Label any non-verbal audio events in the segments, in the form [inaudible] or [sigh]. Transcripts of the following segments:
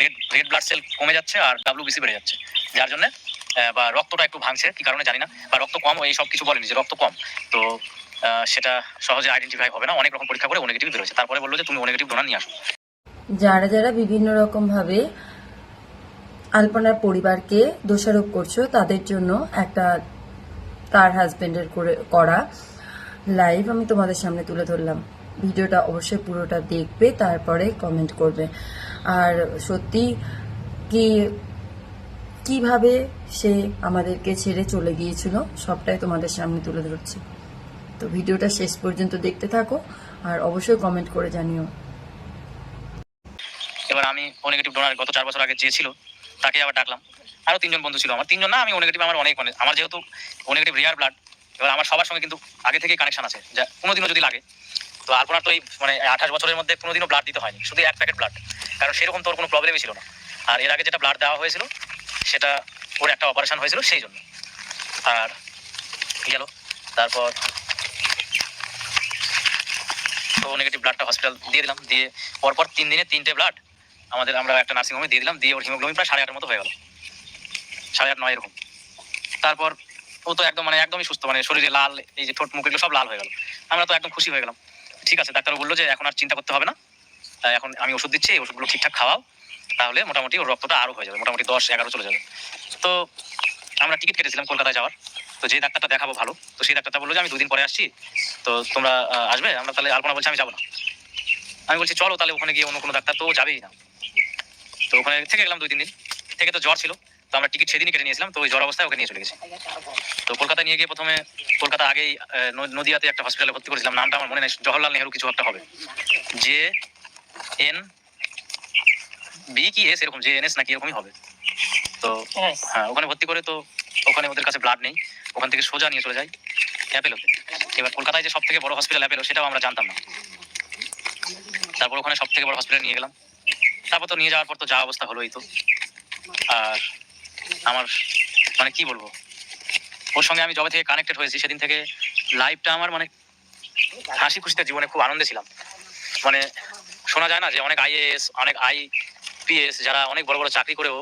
Red red blood cell কমে যাচ্ছে আর WBC বেড়ে যাচ্ছে। যার জন্য বা রক্তটা একটু ভাঙছে, কি কারণে জানি না, বা রক্ত কম, এই সব কিছু বলেনি যে রক্ত কম। তো সেটা সহজে আইডেন্টিফাই হবে না, অনেক রকম পরীক্ষা করে ও নেগেটিভ বেরোচ্ছে তারপরে বলল যে তুমি ও নেগেটিভ ডোনার নিয়ে আসো। যারা যারা বিভিন্ন রকমভাবে আলপনার পরিবারকে দোষারোপ করছ, তাদের জন্য একটা তার হাজবেন্ডের করে, করা লাইভ আমি তোমাদের সামনে তুলে ধরলাম। ভিডিওটা অবশ্যই পুরোটা দেখবে, তারপরে কমেন্ট করবে। আর সত্যি কি, কীভাবে সে আমাদেরকে ছেড়ে চলে গিয়েছিল, সবটাই তোমাদের সামনে তুলে ধরছি। তো ভিডিওটা শেষ পর্যন্ত দেখতে থাকো, আর অবশ্যই কমেন্ট করে জানিও। এবার আমি নেগেটিভ ডোনার গত চার বছর আগে যে ছিল, তাকে আবার ডাকলাম। আরও তিনজন বন্ধু ছিল আমার। তিনজন না, আমি নেগেটিভ আমার অনেক মানে আমার যেহেতু নেগেটিভ রিয়ার ব্লাড এবার আমার সবার সঙ্গে কিন্তু আগে থেকে কানেকশন আছে। যা কোনোদিনও যদি লাগে। তো আলপনার তো এই মানে আঠাশ বছরের মধ্যে কোনোদিনও ব্লাড দিতে হয়নি, শুধু এক প্যাকেট ব্লাড কারণ সেরকম তোর কোনো প্রবলেমই ছিল না। আর এর আগে যেটা ব্লাড দেওয়া হয়েছিল, সেটা ওর একটা অপারেশন হয়েছিল সেই জন্য। আর গেল। তারপর তো নেগেটিভ ব্লাডটা হসপিটাল দিয়ে দিলাম। দিয়ে পরপর তিন দিনে তিনটে ব্লাড আমাদের, আমরা একটা নার্সিং হোমে দিয়ে দিলাম। দিয়ে ওর হিমোগ্লোবিন প্রায় সাড়ে আটের মতো হয়ে গেল। সাড়ে আট, নয় এরকম। তারপর ও তো একদম মানে একদমই সুস্থ মানে শরীরে লাল, এই যে ঠোঁট মুখ এগুলো সব লাল হয়ে গেল। আমরা তো একদম খুশি হয়ে গেলাম। ঠিক আছে ডাক্তার বলল যে এখন আর চিন্তা করতে হবে না। এখন আমি ওষুধ দিচ্ছি, এই ওষুধগুলো ঠিকঠাক খাওয়াও। তাহলে মোটামুটি ওর রক্তটা আরও হয়ে যাবে, মোটামুটি দশ এগারো চলে যাবে। তো আমরা টিকিট কেটেছিলাম কলকাতায় যাওয়ার। তো যে ডাক্তারটা দেখাবো ভালো, তো সেই ডাক্তারটা বলল যে, আমি দুদিন পরে আসছি, তো তোমরা আসবে? আমরা তাহলে আলপনা বলছি, আমি যাব না। আমি বলছি, চলো তাহলে ওখানে গিয়ে অন্য কোনো ডাক্তার তো যাবেই না। তো ওখানে থেকে গেলাম দুই, তিন দিন। থেকে তো জ্বর ছিল। তো আমরা টিকিট সেদিনই কেটে নিয়েছিলাম তো ওই জ্বর অবস্থায় ওকে নিয়ে চলে গেছি। তো কলকাতা নিয়ে গিয়ে প্রথমে কলকাতা আগেই নদিয়াতে একটা হসপিটালে ভর্তি করেছিলাম নামটা আমার মনে নেই জওহরলাল নেহরু কিছু একটা হবে। জে এন বি কি এস এরকম জে এন এস নাকি এরকমই হবে। তো হ্যাঁ ওখানে ভর্তি করে তো ওখানে ওদের কাছে ব্লাড নেই ওখান থেকে সোজা নিয়ে চলে যাই অ্যাপেলোতে। এবার কলকাতায় যে সব থেকে বড় হসপিটাল অ্যাপেলো সেটাও আমরা জানতাম না। তারপর ওখানে সব থেকে বড় হসপিটাল নিয়ে গেলাম। তারপর তো নিয়ে যাওয়ার পর তো যা অবস্থা হলো এই তো। আর আমার মানে কি বলব? ওর সঙ্গে আমি যবে থেকে কানেক্টেড হয়েছি, সেদিন থেকে লাইফটা আমার মানে হাসি খুশিতে জীবনে খুব আনন্দে ছিলাম। মানে শোনা যায় না যে অনেক আইএএস অনেক আই আইপিএস যারা অনেক বড় বড় চাকরি করেও,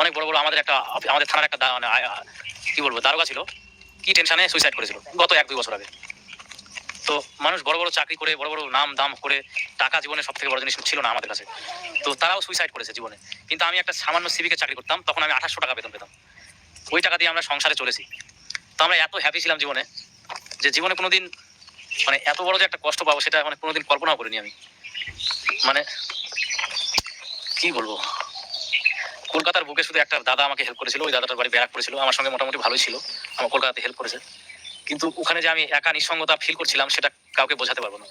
অনেক বড় বড় আমাদের একটা, আমাদের থানার একটা মানে কি বলব, দারোগা ছিল, কি টেনশনে সুইসাইড করেছিল, গত এক দুই বছর আগে। তো মানুষ বড় বড় চাকরি করে, বড় বড় নাম দাম করে টাকা জীবনে সব থেকে বড় জিনিস ছিল না আমাদের কাছে। তো তারাও সুইসাইড করেছে জীবনে। কিন্তু আমি একটা সামান্য সিভিকে চাকরি করতাম, তখন আমি আঠাশশো টাকা বেতন পেতাম। ওই টাকা দিয়ে আমরা সংসারে চলেছি। তো আমরা এত হ্যাপি ছিলাম জীবনে যে জীবনে কোনোদিন মানে এত বড় যে একটা কষ্ট পাবো সেটা মানে কোনোদিন কল্পনাও করিনি আমি। মানে কি বলব? কলকাতার বুকে শুধু একটা দাদা আমাকে হেল্প করেছিল, ওই দাদাটার বাড়ি ব্যারাক করেছিল, আমার সঙ্গে মোটামুটি ভালোই ছিল, আমার কলকাতাতে হেল্প করেছে। কিন্তু ওখানে যে আমি একা নিঃসঙ্গতা ফিল করছিলাম, সেটা কাউকে বোঝাতে পারব না।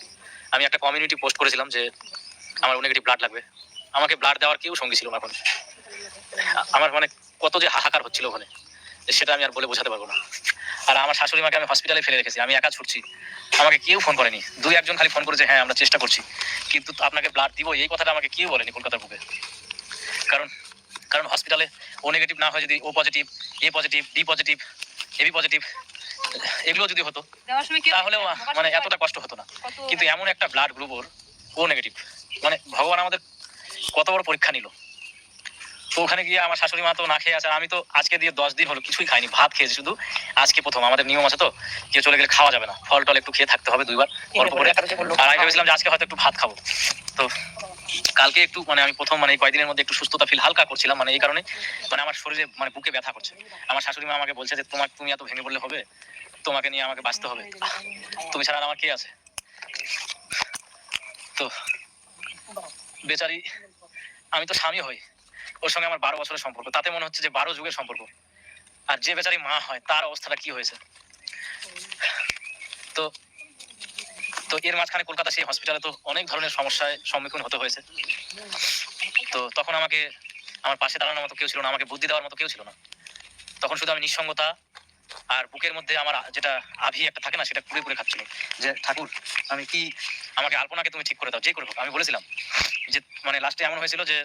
আমি একটা কমিউনিটি পোস্ট করেছিলাম যে আমার নেগেটিভ ব্লাড লাগবে। আমাকে ব্লাড দেওয়ার কেউ সঙ্গী ছিল না এখন। আমার মানে কত যে হাহাকার হচ্ছিল ওখানে, সেটা আমি আর বলে বোঝাতে পারব না। আর আমার শাশুড়ি মাকে আমি হসপিটালে ফেলে রেখেছি, আমি একা ছুটছি। আমাকে কেউ ফোন করেনি। দুই একজন খালি ফোন করেছে হ্যাঁ আমরা চেষ্টা করছি। কিন্তু আপনাকে ব্লাড দিব, এই কথাটা আমাকে কেউ বলেনি কলকাতার বুকে। কারণ কারণ হসপিটালে ও নেগেটিভ না হয় যদি O positive A positive D positive AB positive এগুলো যদি হতো তাহলেও মানে এতটা কষ্ট হতো না। কিন্তু এমন একটা ব্লাড গ্রুপ ওর ও নেগেটিভ মানে ভগবান আমাদের কত বড় পরীক্ষা নিল। তো ওখানে গিয়ে আমার শাশুড়ি মা তো না খেয়ে আছে আমি তো আজকে দিয়ে দশ দিন হলো কিছুই খাইনি ভাত খেয়েছি শুধু। আজকে প্রথম আমাদের নিয়ম আছে তো কেউ চলে গেলে খাওয়া যাবে না। ফল টল একটু খেয়ে থাকতে হবে দুইবার অল্প করে। আর আমি ভেবেছিলাম যে আজকে হয়তো একটু ভাত খাব। তো কালকে একটু মানে আমি প্রথম মানে কয়েকদিনের মধ্যে একটু সুস্থতা ফিল হালকা করছিলাম মানে এই কারণে মানে আমার শরীরে মানে বুকে ব্যথা করছে। আমার শাশুড়ি মা আমাকে বলছে যে, তোমার, তুমি এত ভেঙে পড়লে হবে? তোমাকে নিয়ে আমাকে বাঁচতে হবে। তুমি ছাড়া আমার কে আছে? তো, বেচারি, আমি তো স্বামী হই। ওর সঙ্গে আমার বারো বছরের সম্পর্ক। তাতে মনে হচ্ছে যে বারো যুগের সম্পর্ক। আর যে বেচারি মা হয়, তার অবস্থাটা কি হয়েছে? তো তো এর মাঝখানে কলকাতা সেই হসপিটালে তো অনেক ধরনের সমস্যায় সম্মুখীন হতে হয়েছে। তো তখন আমাকে, আমার পাশে দাঁড়ানোর মতো কেউ ছিল না, আমাকে বুদ্ধি দেওয়ার মতো কেউ ছিল না। তখন শুধু আমি নিঃসঙ্গতা আর বুকের মধ্যে আমার যেটা আভি একটা থাকে না, সেটা কুড়ে কুড়ে খাচ্ছিল। যে, ঠাকুর, আমি কি, আমাকে আলপনাকে তুমি ঠিক করে দাও, যে করে আমি বলেছিলাম যে মানে লাস্টে এমন হয়েছিল যে,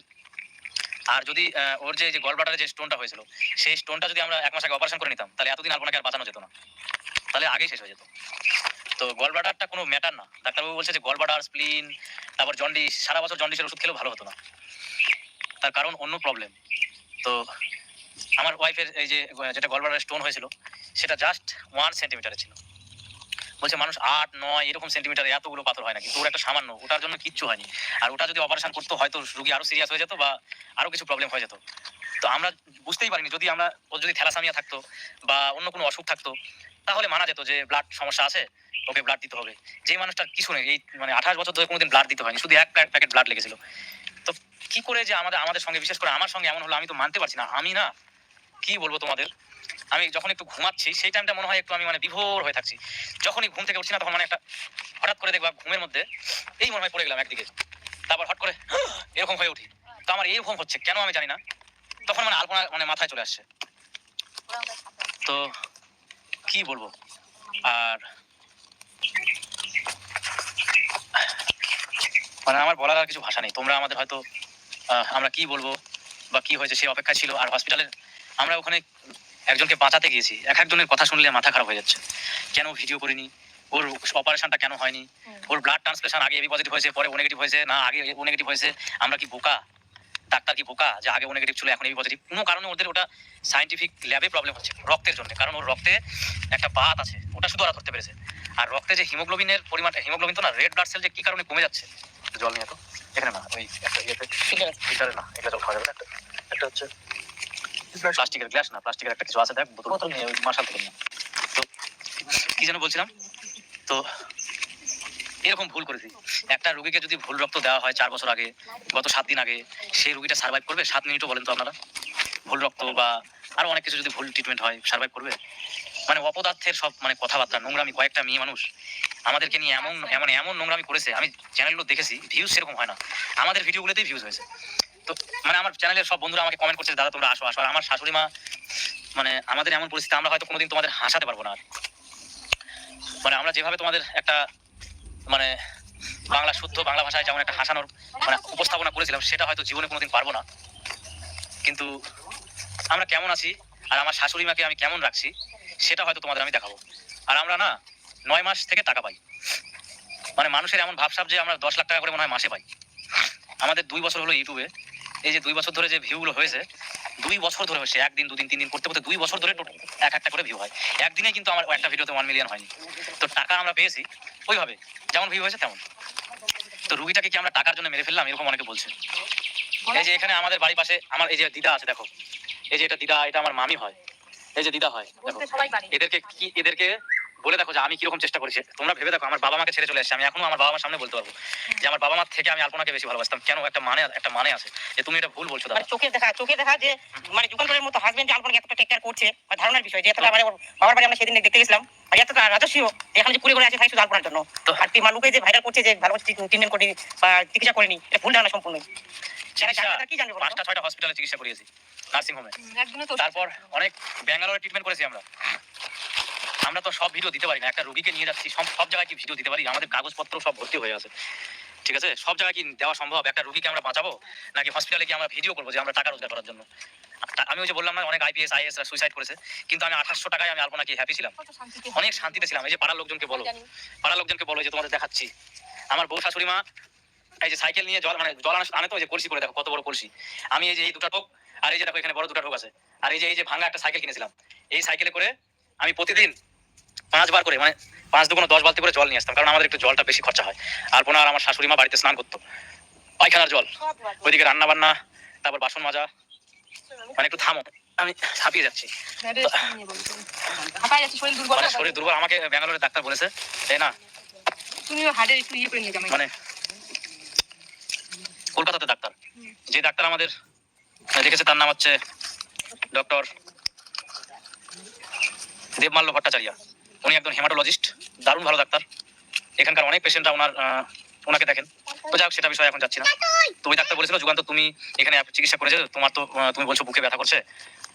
আর যদি ওর যে গল ব্লাডারে যে স্টোনটা হয়েছিল, সেই স্টোনটা যদি আমরা এক মাস আগে অপারেশন করে নিতাম, তাহলে এতদিন আলপনাকে আর বাঁচানো যেত না। তাহলে আগেই শেষ হয়ে যেত। তো গল ব্লাডারটা কোনো ম্যাটার না। ডাক্তারবাবু বলছে যে গল ব্লাডার স্প্লিন, তারপর জন্ডিস সারা বছর জন্ডিসের ওষুধ খেলেও ভালো হতো না। তার কারণ অন্য প্রবলেম তো আমার ওয়াইফের এই যে, যেটা গলবারের স্টোন হয়েছিল, সেটা জাস্ট ওয়ান সেন্টিমিটারে ছিল। বলছে মানুষ আট, নয়, এরকম সেন্টিমিটার এতগুলো পাথর হয় নাকি? তো ওর একটা সামান্য, ওটার জন্য কিচ্ছু হয়নি। আর ওটা যদি অপারেশন করতো, হয়তো রুগী আরও সিরিয়াস হয়ে যেত বা আরও কিছু প্রবলেম হয়ে যেত। তো আমরা বুঝতেই পারিনি, যদি আমরা ওর যদি থ্যালাসামিয়া থাকতো বা অন্য কোনো অসুখ থাকতো, তাহলে মানা যেত যে ব্লাড সমস্যা আছে, ওকে ব্লাড দিতে হবে। যে মানুষটার কিছু নেই, এই মানে আঠাশ বছর ধরে কোনোদিন ব্লাড দিতে হয়নি, শুধু এক প্যাকেট ব্লাড লেগেছিল। তো কি করে যে আমাদের আমাদের সঙ্গে, বিশেষ করে আমার সঙ্গে এমন হলো আমি তো মানতে পারছি না, আমি না, কি বলব তোমাদের? আমি যখন একটু ঘুমাচ্ছি, সেই টাইমটা মনে হয় একটু আমি মানে বিভোর হয়ে থাকছি। যখনই ঘুম থেকে উঠছি না, তখন মানে একটা হঠাৎ করে দেখবা ঘুমের মধ্যে এই মনে হয় পড়ে গেলাম একদিকে। তারপর হট করে, [gasps] এরকম হয়ে উঠি। তো আমার এরকম হচ্ছে, কেন আমি জানি না। তখন মানে আলপনা মানে মাথায় চলে আসছে। তো কি বলব? আর মানে আমার বলার আর কিছু ভাষা নেই। তোমরা আমাদের হয়তো আমরা কি বলব বা কি হয়েছে সেই অপেক্ষা ছিল। আর হসপিটালে আমরা ওখানে একজনকে বাঁচাতে গিয়েছি। এক একজনের কথা শুনলে মাথা খারাপ হয়ে যাচ্ছে। কেন ভিডিও করিনি? ওর অপারেশনটা কেন হয়নি? ওর ব্লাড ট্রান্সফিউশন আগে এবি পজিটিভ হয়েছে পরে ও নেগেটিভ হয়েছে না আগে ও নেগেটিভ হয়েছে আমরা কি বোকা? ডাক্তার কি বোকা? যে আগে ও নেগেটিভ ছিল এখন এবি পজিটিভ কোনো কারণে ওদের ওটা সাইন্টিফিক ল্যাবে প্রবলেম হচ্ছে রক্তের জন্য। কারণ ওর রক্তে একটা বাত আছে ওটা শুধু ওরা ধরতে পেরেছে। আর রক্তে যে হিমোগ্লোবিনের পরিমাণ হিমোগ্লোবিন তো না রেড ব্লাড সেল যে কি কারণে কমে যাচ্ছে? জল নিয়ে তো এখানে না ওই একটা ইয়েতে ফিল্টারে না এটা জল খাওয়া যাবে একটা একটা হচ্ছে প্লাস্টিকের গ্লাস না প্লাস্টিকের একটা কিছু আছে দেখ বোতল বোতল নিয়ে ওই মার্শাল থেকে নিয়ে তো কি যেন বলছিলাম? তো এরকম ভুল করেছি। একটা রুগীকে যদি ভুল রক্ত দেওয়া হয় চার বছর আগে, গত সাত দিন আগে, সেই রুগীটা সার্ভাইভ করবে? সাত মিনিটও বলেন তো আপনারা। ভুল রক্ত বা আরও অনেক কিছু যদি ভুল ট্রিটমেন্ট হয় সার্ভাইভ করবে? মানে অপদার্থের সব মানে কথাবার্তা, নোংরামি, কয়েকটা মেয়ে মানুষ আমাদেরকে নিয়ে এমন এমন এমন নোংরামি করেছে। আমি চ্যানেলগুলো দেখেছি ভিউজ সেরকম হয় না। আমাদের ভিডিওগুলোতেই ভিউজ হয়েছে। তো মানে আমার চ্যানেলের সব বন্ধুরা আমাকে কমেন্ট করছে, দাদা, তোমরা আসো আসো। আর আমার শাশুড়ি মা মানে আমাদের এমন পরিস্থিতি আমরা হয়তো কোনোদিন তোমাদের হাসাতে পারব না। আর মানে আমরা যেভাবে তোমাদের একটা মানে বাংলা শুদ্ধ বাংলা ভাষায় যেমন একটা হাসানোর মানে উপস্থাপনা করেছিলাম, সেটা হয়তো জীবনে কোনোদিন পারব না। কিন্তু আমরা কেমন আছি আর আমার শাশুড়ি মাকে আমি কেমন রাখছি, সেটা হয়তো তোমাদের আমি দেখাবো। আর আমরা না নয় মাস থেকে টাকা পাই। মানে মানুষের এমন ভাবসাব যে আমরা দশ লাখ টাকা করে মনে হয় মাসে পাই। আমাদের দুই বছর হলো ইউটিউবে। এই যে দুই বছর ধরে যে ভিউগুলো হয়েছে, দুই বছর ধরে হয়েছে একদিন, দুদিন তিন দিন করতে করতে দুই বছর ধরে এক একটা করে ভিউ হয়। একদিনে কিন্তু আমার একটা ভিডিওতে ওয়ান মিলিয়ন হয়নি। তো টাকা আমরা পেয়েছি ওইভাবে যেমন ভিউ হয়েছে তেমন। তো রুগীটাকে কি আমরা টাকার জন্য মেরে ফেললাম? এরকম অনেকে বলছে। এই যে এখানে আমাদের বাড়ির পাশে আমার এই যে দিদা আছে দেখো। এই যে এটা দিদা এটা আমার মামি হয়। এই যে দিদা হয় দেখো। এদেরকে কি এদেরকে বলে দেখো যে আমি কীরকম চেষ্টা করেছি তোমরা ভেবে দেখো আমার বাবা মাকে ছেড়ে চলে এসেছি আমি এখনও আমার বাবা মার সামনে বলতে পারব যে আমার বাবা মার থেকে আমি আলপনাকে বেশি ভালোবাসতাম। কেন? একটা মানে একটা মানে আছে। যে তুমি এটা ভুল বলছো দাদা। মানে চোখের দেখা চোখের দেখা যে মানে যুগান্তরের মতো হাজবেন্ড যে আলপনাকে এতটা টেক কেয়ার করছে বা ধারণার বিষয় যে এতটা মানে ওর বাবার বাড়ি আমরা সেদিন দেখতে গেছিলাম আর এতটা রাজস্বীয় এখানে যে কুড়ে করে আছে তাই শুধু আলপনার জন্য। তো আর তুই মানুষকে যে ভাইরাল করছে যে ভালো ট্রিটমেন্ট করিনি বা চিকিৎসা করিনি এটা ভুল ধারণা সম্পূর্ণ। পাঁচটা ছয়টা হসপিটালে চিকিৎসা করিয়েছি নার্সিং হোমে তো তারপর অনেক ব্যাঙ্গালোরে ট্রিটমেন্ট করেছি আমরা। আমরা তো সব ভিডিও দিতে পারি না। একটা রুগীকে নিয়ে যাচ্ছি সব সব জায়গায় কি ভিডিও দিতে পারি? আমাদের কাগজপত্র সব ভর্তি হয়ে আছে। ঠিক আছে? সব জায়গায় কি দেওয়া সম্ভব? একটা রুগীকে আমরা বাঁচাবো? নাকি হসপিটালে গিয়ে আমরা ভিডিও করব যে আমরা টাকা রোজগার করার জন্য? আমি ওই যে বললাম না অনেক আইপিএস আইএস সুইসাইড করেছে। কিন্তু আমি আঠাশশো টাকায় আমি আলপনাকে হ্যাপি ছিলাম। অনেক শান্তিতে ছিলাম। এই যে পাড়ার লোকজনকে বলো। পাড়ার লোকজনকে বলো যে তোমাদের দেখাচ্ছি। আমার বউ শাশুড়ি মা এই যে সাইকেল নিয়ে জল মানে জল আনে তো যে কলসি করে দেখো কত বড় কলসি। আমি এই যে এই দুটা টোক আর এই যে দেখো এখানে বড় দুটা টোক আছে। আর এই যে এই যে ভাঙা একটা সাইকেল কিনেছিলাম। এই সাইকেলে করে আমি প্রতিদিন পাঁচবার করে মানে পাঁচ দুগুণ দশ বালতি করে জল নিয়ে আসতাম কারণ আমাদের একটু জলটা বেশি খরচা হয়। আর আমার শাশুড়ি মা বাড়িতে স্নান করতো পায়খানার জল। ওইদিকে রান্না বান্না তারপর বাসন মাজা মানে একটু থামো আমি ছাপিয়ে যাচ্ছি। শরীর দুর্বল মানে শরীর দুর্বল আমাকে ব্যাঙ্গালোরের ডাক্তার বলেছে তাই না? তুমিও হার্টের একটু ইয়ে করে নিয়ে মানে কলকাতাতে ডাক্তার যে ডাক্তার আমাদের দেখেছে তার নাম হচ্ছে ডক্টর দেবমাল্য ভট্টাচার্য। উনি একজন হেমাটোলজিস্ট, দারুণ ভালো ডাক্তার। এখানকার অনেক পেশেন্টরা ওনার ওনাকে দেখেন। তো যাই হোক সেটা বিষয়ে এখন যাচ্ছি না। তো ওই ডাক্তার বলেছিল, যুগান্ত, তুমি এখানে চিকিৎসা করেছ, তোমার তো তুমি বলছো বুকে ব্যথা করছে।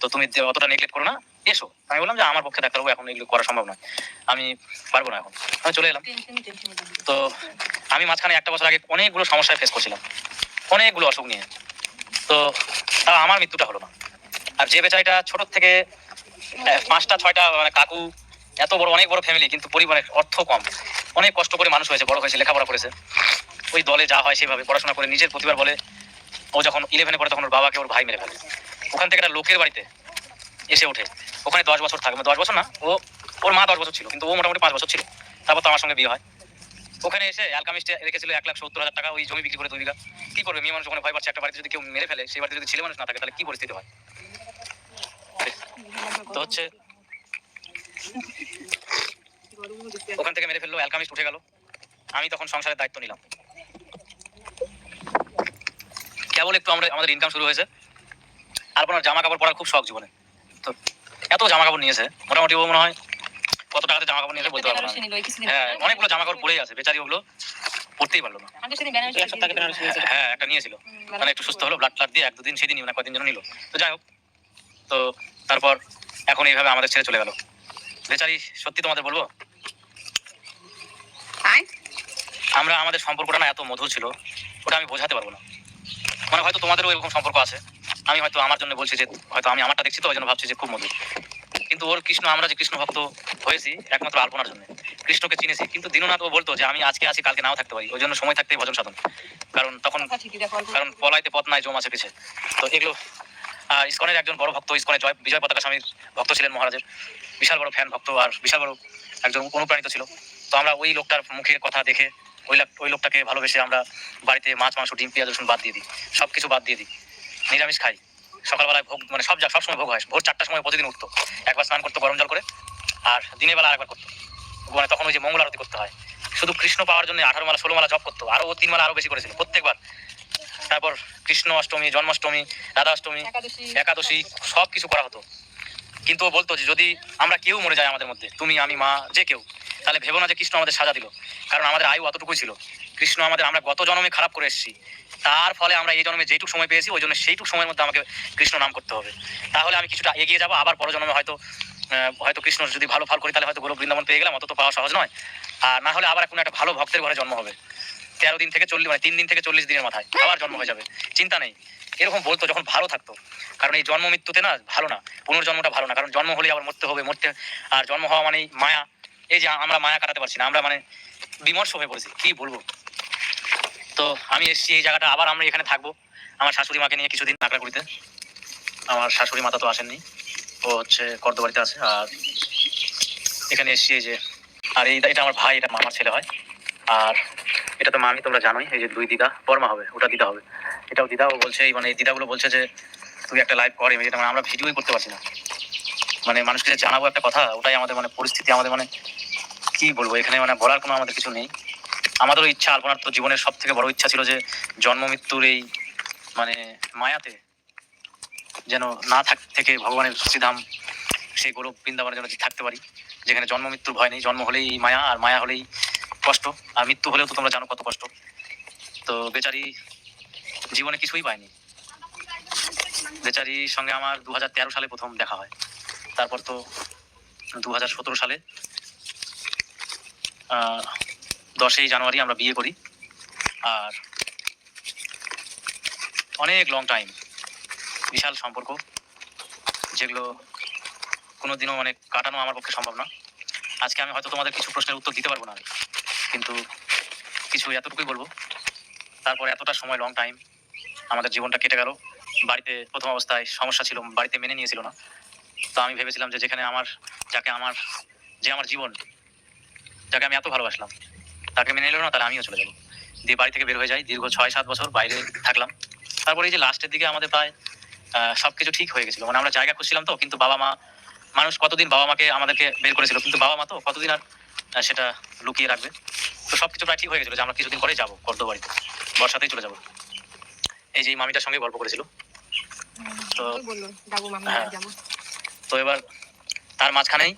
তো তুমি অতটা নেগলেক্ট করো না, এসো। আমি বললাম যে, আমার পক্ষে ডাক্তারবাবু এখন এগুলো করা সম্ভব নয়। আমি পারব না এখন। আমি চলে এলাম। তো আমি মাঝখানে একটা বছর আগে অনেকগুলো সমস্যায় ফেস করছিলাম। অনেকগুলো অসুখ নিয়ে। তো আমার মৃত্যুটা হলো না। আর যে বেচারিটা ছোট থেকে পাঁচটা, ছয়টা মানে কাকু এত বড়, অনেক বড় ফ্যামিলি কিন্তু পরিবারের অর্থ কম। অনেক কষ্ট করে মানুষ হয়েছে, বড় হয়েছে, লেখাপড়া করেছে। ওই দলে যা হয় সেভাবে পড়াশোনা করে নিজের প্রতিভার বলে ও যখন ইলেভেনে পড়ে তখন ওর বাবাকে ওর ভাই মেরে ফেলে। ওখান থেকে একটা লোকের বাড়িতে এসে ওঠে। ওখানে দশ বছর থাকে। মানে দশ বছর না, ও, ওর মা দশ বছর ছিল, কিন্তু ও মোটামুটি পাঁচ বছর ছিল। তারপর তো আমার সঙ্গে বিয়ে হয়। ওখানে এসে অ্যালকামিস্টে রেখেছিল এক লাখ সত্তর হাজার টাকা, ওই জমি বিক্রি করে দুই বিঘা। কি করবে? মেয়ে মানুষ ওখানে ভয় পাচ্ছে। একটা বাড়িতে যদি কেউ মেরে ফেলে, সেই বাড়িতে যদি ছেলে মানুষ না থাকে, তাহলে কি পরিস্থিতি হয়? তো হচ্ছে ওখান থেকে মেরে ফেলল অ্যালকামিস্ট উঠে গেল। আমি তখন সংসারের দায়িত্ব নিলাম। কেবল একটু আমরা আমাদের ইনকাম শুরু হয়েছে। আর আলপনার জামা কাপড় পরার খুব শখ জীবনে। তো এত জামা কাপড় নিয়েছে মোটামুটি ও মনে হয় কত টাকাতে জামা কাপড় নিয়েছে বলতে পারব না। হ্যাঁ অনেকগুলো জামা কাপড় পরেই আছে বেচারি ওগুলো পড়তেই পারল না। হয়েছিল। হ্যাঁ একটা নিয়েছিল। মানে একটু সুস্থ হলো ব্লাড ট্লাড দিয়ে এক দুদিন সেদিনই না কদিন যেন নিল। তো যাই হোক তো তারপর এখন এইভাবে আমাদের ছেড়ে চলে গেল। বেচারি সত্যি তোমাদের বলব? আমরা আমাদের সম্পর্কটা না এত মধুর ছিল ওটা আমি বোঝাতে পারব না। মানে হয়তো তোমাদেরও এরকম সম্পর্ক আছে। আমি হয়তো আমার জন্য বলছি যে হয়তো আমি আমারটা দেখছি তো ওই জন্য ভাবছি যে খুব মধুর। কিন্তু ওর কৃষ্ণ আমরা যে কৃষ্ণ ভক্ত হয়েছি একমাত্র আলপনার জন্য। কৃষ্ণকে চিনেছি কিন্তু দিননাথ ও বলতো যে আমি আজকে আছি কালকে নাও থাকতে পারি। ওই জন্য সময় থাকতেই ভজন সাধন। কারণ তখন কারণ পলাইতে পথ নাই জম আছে পিছে। তো এগুলো ইসকনের একজন বড় ভক্ত, ইসকনের জয় বিজয় পতাকা স্বামীর ভক্ত ছিলেন মহারাজের। বিশাল বড় ফ্যান ভক্ত আর বিশাল বড় একজন অনুপ্রাণিত ছিল। তো আমরা ওই লোকটার মুখের কথা দেখে ওই ওই লোকটাকে ভালোবেসে আমরা বাড়িতে মাছ, মাংস, ডিম, পেঁয়াজ, রসুন বাদ দিয়ে দিই। সব কিছু বাদ দিয়ে দিই। নিরামিষ খাই। সকালবেলায় ভোগ মানে সব যা সবসময় ভোগ হয়। ভোর চারটার সময় প্রতিদিন উঠতো। একবার স্নান করতো গরম জল করে আর দিনের বেলা আরেকবার করতো। মানে তখন ওই যে মঙ্গল আরতি করতে হয়। শুধু কৃষ্ণ পাওয়ার জন্য আঠারো মালা, ষোলো মালা জপ করতো। আরও তিন মালা আরও বেশি করেছিল প্রত্যেকবার। তারপর কৃষ্ণ অষ্টমী জন্মাষ্টমী রাধাষ্টমী একাদশী। সব কিছু করা হতো। কিন্তু ও বলতো যে যদি আমরা কেউ মরে যায় আমাদের মধ্যে তুমি আমি মা যে কেউ তাহলে ভেবো না যে কৃষ্ণ আমাদের সাজা দিল। কারণ আমাদের আয়ু অতটুকুই ছিল। কৃষ্ণ আমাদের আমরা গত জন্মে খারাপ করে এসেছি। তার ফলে আমরা এই জন্মে যেটুকু সময় পেয়েছি ওই জন্য সেইটুকু সময়ের মধ্যে আমাকে কৃষ্ণ নাম করতে হবে। তাহলে আমি কিছুটা এগিয়ে যাব। আবার পর জন্মে হয়তো হয়তো কৃষ্ণ যদি ভালো ফল করি তাহলে হয়তো গোলক বৃন্দাবন পেয়ে গেলাম অত তো পাওয়া সহজ নয়। আর না হলে আবার কোনো একটা ভালো ভক্তের ঘরে জন্ম হবে। তেরো দিন থেকে চল্লিশ মানে তিন দিন থেকে চল্লিশ দিনের মাথায় আবার জন্ম হয়ে যাবে। চিন্তা নেই। এরকম বলতো, যখন ভালো থাকতো। কারণ এই জন্ম মৃত্যুতে না, ভালো না। পুনর্জন্মটা ভালো না। কারণ জন্ম হলে আবার মরতে হবে, মরতে আর জন্ম হওয়া মানেই মায়া। এই যে আমরা মায়া কাটাতে পারছি না, আমরা মানে বিমর্ষ হয়ে পড়েছি, কি বলব? তো আমি এসেছি এই জায়গাটা, আবার আমরা এখানে থাকব। আমার শাশুড়ি মাকে নিয়ে কিছুদিন নাগরাগুড়িতে আমার শাশুড়ি মাতা তো আসেননি। ও হচ্ছে কর্দবাড়িতে আছে। আর এখানে এসেছি যে, আর এই এটা আমার ভাই, এটা মামার ছেলে হয়। আর এটা তো মামি তোমরা জানোই, এই যে দুই দিদা, বর্মা হবে, ওটা দিদা হবে। এটাও দিদা, ও বলছে মানে এই দিদাগুলো বলছে যে, তুই একটা লাইভ কর ইমিডিয়েট মানে আমরা ভিডিওই করতে পারছি না। মানে মানুষকে যে জানাব একটা কথা, ওটাই আমাদের মানে পরিস্থিতি, আমাদের মানে কি বলব, এখানে মানে বলার কোনো আমাদের কিছু নেই। আমাদেরও ইচ্ছা, আলপনার তো জীবনের সব থেকে বড় ইচ্ছা ছিল যে, জন্ম মৃত্যুর এই মানে মায়াতে যেন না থাক, থেকে ভগবানের শ্রীধাম, সেই গৌরব বৃন্দাবনে যেন থাকতে পারি। যেখানে জন্ম মৃত্যুর ভয় নেই, জন্ম হলেই মায়া, আর মায়া হলেই কষ্ট। আর মৃত্যু হলেও তো তোমরা জানো কত কষ্ট। তো বেচারি জীবনে কিছুই পায়নি। বেচারির সঙ্গে আমার দু হাজার তেরো সালে প্রথম দেখা হয়। তারপর তো দু হাজার সতেরো সালে দশই জানুয়ারি আমরা বিয়ে করি। আর অনেক লং টাইম বিশাল সম্পর্ক, যেগুলো কোনোদিনও মানে কাটানো আমার পক্ষে সম্ভব না। আজকে আমি হয়তো তোমাদের কিছু প্রশ্নের উত্তর দিতে পারব না। কিন্তু কিছু এতটুকুই বলব। তারপর এতটা সময় লং টাইম আমাদের জীবনটা কেটে গেল। বাড়িতে প্রথম অবস্থায় সমস্যা ছিল, বাড়িতে মেনে নিয়েছিল না। তো আমি ভেবেছিলাম যে যেখানে আমার, যাকে আমার, যে আমার জীবন, যাকে আমি এত ভালোবাসলাম, তাকে মেনে নিল না, তাহলে আমিও চলে যাব। দিয়ে বাড়ি থেকে বের হয়ে যাই, দীর্ঘ ছয় সাত বছর বাইরে থাকলাম। তারপরে এই যে লাস্টের দিকে আমাদের প্রায় সব কিছু ঠিক হয়ে গেছিল। মানে আমরা জায়গা খুঁজছিলাম তো, কিন্তু বাবা মা, মানুষ কতদিন বাবা মাকে আমাদেরকে বের করেছিল, কিন্তু বাবা মা তো কতদিন আর সেটা লুকিয়ে রাখবে। তো সব কিছু প্রায় ঠিক হয়ে গেছিল যে আমরা কিছুদিন পরেই যাব কর্দ বাড়িতে বর্ষাতেই চলে যাব। এই যে মামিটার সঙ্গে গল্প করেছিল। তো হ্যাঁ। তো এবার তার মাঝখানেই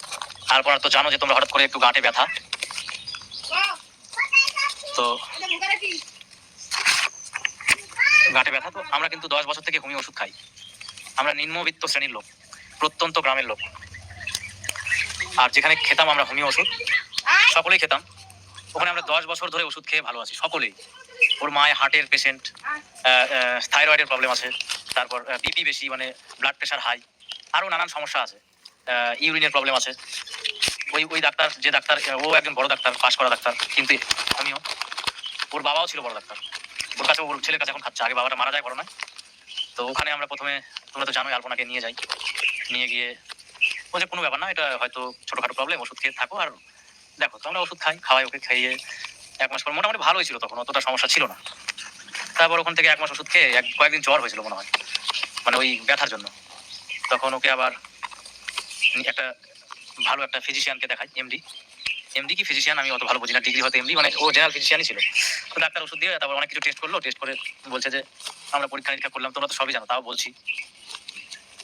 তারপর তো জানো যে তোমরা হঠাৎ করে একটু গাঁটে ব্যথা। তো গাঁটে ব্যথা তো আমরা কিন্তু দশ বছর থেকে হোমিও ওষুধ খাই। আমরা নিম্নবিত্ত শ্রেণির লোক প্রত্যন্ত গ্রামের লোক। আর যেখানে খেতাম আমরা হোমিও ওষুধ সকলেই খেতাম। ওখানে আমরা দশ বছর ধরে ওষুধ খেয়ে ভালো আছি, সকলেই। ওর মায়ের হার্টের পেশেন্ট থাইরয়েডের প্রবলেম আছে, তারপর বিপি বেশি মানে ব্লাড প্রেশার হাই আরও নানান সমস্যা আছে ইউরিনের প্রবলেম আছে। ওই ওই ডাক্তার, যে ডাক্তার ও একজন বড় ডাক্তার, পাশ করা ডাক্তার, কিন্তু আমিও। ওর বাবাও ছিল বড় ডাক্তার। ওর কাছে, ওর ছেলের কাছে এখন খাচ্ছে, আগে বাবাটা মারা যায় বড় তো ওখানে আমরা প্রথমে, তোমরা তো জানোই, আলপনাকে নিয়ে যাই। নিয়ে গিয়ে বলছে কোনো ব্যাপার না, এটা হয়তো ছোটোখাটো প্রবলেম ওষুধ খেয়ে থাকো, আর দেখো তো আমরা ওষুধ খাই, খাওয়াই, ওকে খাইয়ে এক মাস পর মোটামুটি ভালোই ছিল তখন, অতটা সমস্যা ছিল না। তারপর ওখান থেকে এক মাস ওষুধ খেয়ে এক, কয়েকদিন জ্বর হয়েছিল মনে হয় মানে ওই ব্যথার জন্য। তখন ওকে আবার একটা ভালো একটা ফিজিশিয়ানকে দেখাই এমডি এমডি কি ফিজিশিয়ান আমি অত ভালো বুঝি না ডিগ্রি হতে এমডি মানে ও জেনারেল ফিজিশিয়ানই ছিল। তো ডাক্তার ওষুধ দিয়ে তারপর অনেক কিছু টেস্ট করল টেস্ট করে বলছে যে, আমরা পরীক্ষা নিরীক্ষা করলাম, তোমরা তো সবই জানো, তাও বলছি।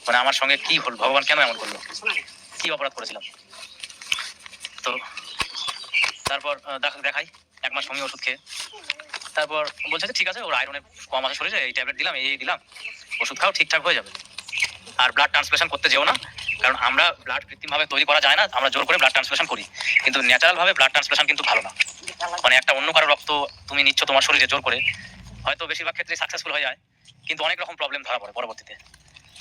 মানে আমার সঙ্গে কি হল, ভগবান কেন এমন করল? কি অপরাধ করেছিলাম? তো তারপর দেখাই। এক মাস সঙ্গে ওষুধ খেয়ে। তারপর বলছে যে, ঠিক আছে, ওর আয়রনের কম আছে শরীরে এই ট্যাবলেট দিলাম, এই দিলাম। ওষুধ খাও, ঠিকঠাক হয়ে যাবে। আর ব্লাড ট্রান্সফ্লেশন করতে যেও না, কারণ আমরা ব্লাড কৃত্রিমভাবে তৈরি করা যায় না, আমরা জোর করে ব্লাড ট্রান্সফ্লেশন করি। কিন্তু ন্যাচারাল ভাবে ব্লাড ট্রান্সফ্লেশন কিন্তু ভালো না। মানে একটা অন্য কারও রক্ত তুমি নিচ্ছ তোমার শরীরে জোর করে, হয়তো বেশিরভাগ ক্ষেত্রে সাকসেসফুল হয়ে যায়, কিন্তু অনেক রকম প্রবলেম ধরা পড়ে পরবর্তীতে।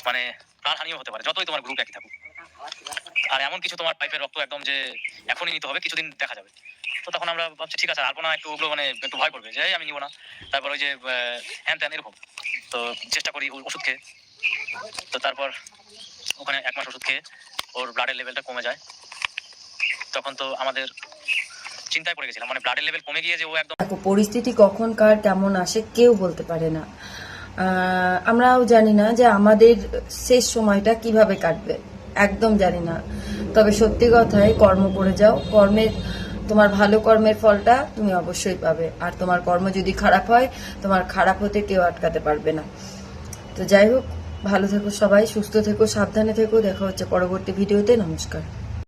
মানে প্রাণহানিও হতে পারে, যতই তোমার গ্রুপ একই থাকুক। আর এমন কিছু তোমার পাইপের রক্ত একদম যে, এখনই নিতে হবে, কিছুদিন দেখা যাবে। তো তখন আমরা ভাবছি, ঠিক আছে আলপনা একটু ওগুলো মানে একটু ভয় করবে। যে আমি নিব না। তারপর ওই যে হ্যান ত্যান এরকম। তো চেষ্টা করি ওষুধ খেয়ে। তো তারপর ওখানে এক মাস ওষুধ খেয়ে ওর ব্লাডের লেভেলটা কমে যায়। তখন তো আমাদের চিন্তায় পড়ে গেছিলাম। মানে ব্লাডের লেভেল কমে গিয়ে যে ও একদম পরিস্থিতি কখন কার কেমন আসে কেউ বলতে পারে না। আমরাও জানি না যে আমাদের শেষ সময়টা কীভাবে কাটবে। একদম জানি না। তবে সত্যি কথায় কর্ম করে যাও। কর্মের তোমার ভালো কর্মের ফলটা তুমি অবশ্যই পাবে। আর তোমার কর্ম যদি খারাপ হয়, তোমার খারাপ হতে কেউ আটকাতে পারবে না। তো যাই হোক, ভালো থেকো সবাই, সুস্থ থেকো, সাবধানে থেকো। দেখা হচ্ছে পরবর্তী ভিডিওতে। নমস্কার।